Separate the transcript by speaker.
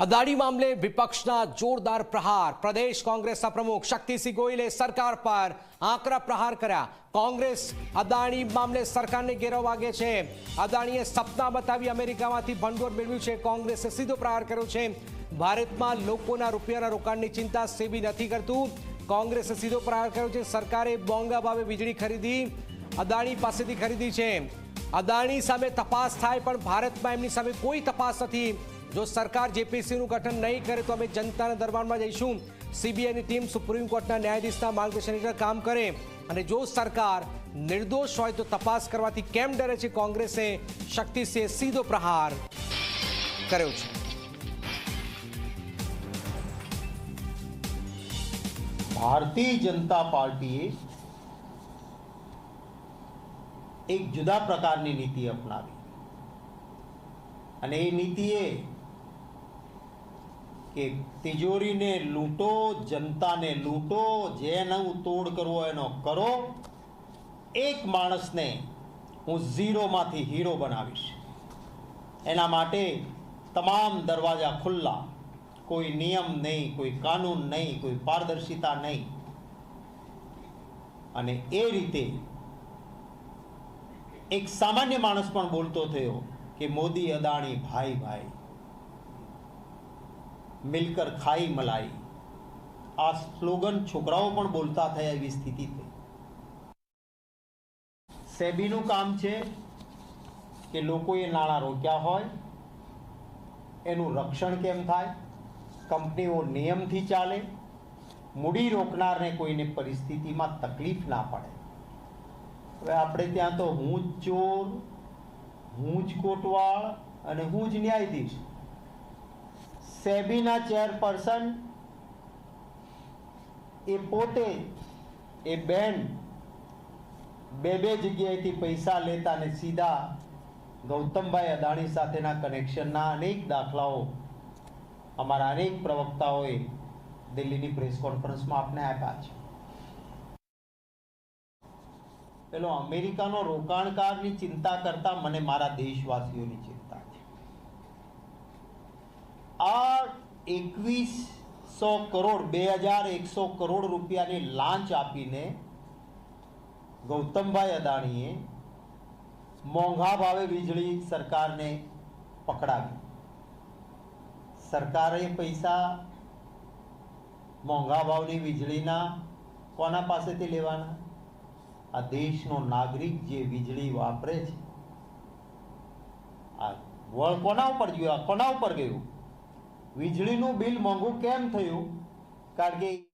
Speaker 1: અદાણી મામલે વિપક્ષના જોરદાર પ્રહાર. પ્રદેશ કોંગ્રેસના પ્રમુખ શક્તિસિંહ ગોયલે સરકાર પર આકરા પ્રહાર કર્યા. કોંગ્રેસ અદાણી મામલે સરકારને ઘેરો વાગે છે. અદાણીએ સપના બતાવી અમેરિકામાંથી ભંડોળ મેળવ્યું છે. કોંગ્રેસે સીધો પ્રહાર કર્યો છે. ભારતમાં લોકોના રૂપિયાના રોકાણની ચિંતા સેવી નથી કરતું. કોંગ્રેસે સીધો પ્રહાર કર્યો છે. સરકારે બોંગા ભાવે વીજળી ખરીદી, અદાણી પાસેથી ખરીદી છે. અદાણી સામે તપાસ થાય, પણ ભારતમાં એમની સામે કોઈ તપાસ નથી. જો સરકાર જેપીસીનું ગઠન નહીં કરે, તો અમે જનતાના દરબારમાં જઈશું. સીબીઆઈની ટીમ સુપ્રીમ કોર્ટના ન્યાયાધીશના માર્ગદર્શન હેઠળ કામ કરે. અને જો સરકાર નિર્દોષ હોય, તો તપાસ કરવાથી કેમ ડરે છે કોંગ્રેસે? શક્તિસિંહે સીધો પ્રહાર કર્યો છે.
Speaker 2: ભારતીય જનતા પાર્ટીએ એક જુદા પ્રકારની નીતિ અપનાવી. અને એ નીતિએ કે તિજોરીને લૂંટો, જનતાને લૂંટો જેનો તોડ કરવો એનો કરો. એક માણસને હું ઝીરોમાંથી હીરો બનાવીશ. એના માટે તમામ દરવાજા ખુલ્લા. કોઈ નિયમ નહીં, કોઈ કાનૂન નહીં, કોઈ પારદર્શિતા નહીં. અને એ રીતે એક સામાન્ય માણસ પણ બોલતો થયો કે, મોદી, અદાણી, ભાઈ ભાઈ, મિલકર ખાઈ મલાઈ. આ સ્લોગન છોકરાઓ પણ બોલતા થયા એવી સ્થિતિ થઈ. સેબીનું કામ છે કે લોકોએ નાણાં રોક્યા હોય, એનું રક્ષણ કેમ થાય, કંપનીઓ નિયમથી ચાલે, મૂડી રોકનારને કોઈને પરિસ્થિતિમાં તકલીફ ના પડે. હવે આપણે ત્યાં તો હું જ ચોર, હું જ કોટવાળ અને હું જ ન્યાયાધીશ. સેબીના ચેરપર્સન એ પોતે, એ બેન બે બે જગ્યાએથી પૈસા લેતા અને સીધા ગૌતમભાઈ અદાણી સાથેના કનેક્શનના અનેક દાખલાઓ અમારા અનેક પ્રવક્તાઓએ દિલ્હીની પ્રેસ કોન્ફરન્સમાં આપને આપ્યા છે. પેલો અમેરિકાનો રોકાણકારની ચિંતા કરતા મને મારા દેશવાસીઓની ચિંતા છે. આ એકવીસો કરોડ, બે હજાર એકસો કરોડ રૂપિયાની લાંચ આપીને ગૌતમભાઈ અદાણીએ મોંઘા ભાવે વીજળી સરકારને પકડાવી. સરકારે પૈસા મોંઘા ભાવની વીજળીના કોના પાસેથી લેવાના? આ દેશનો નાગરિક જે વીજળી વાપરે છે. આ વળ કોના ઉપર ગયું? આ કોના ઉપર ગયું? વીજળીનું બિલ મોંઘું કેમ થયું? કારણ કે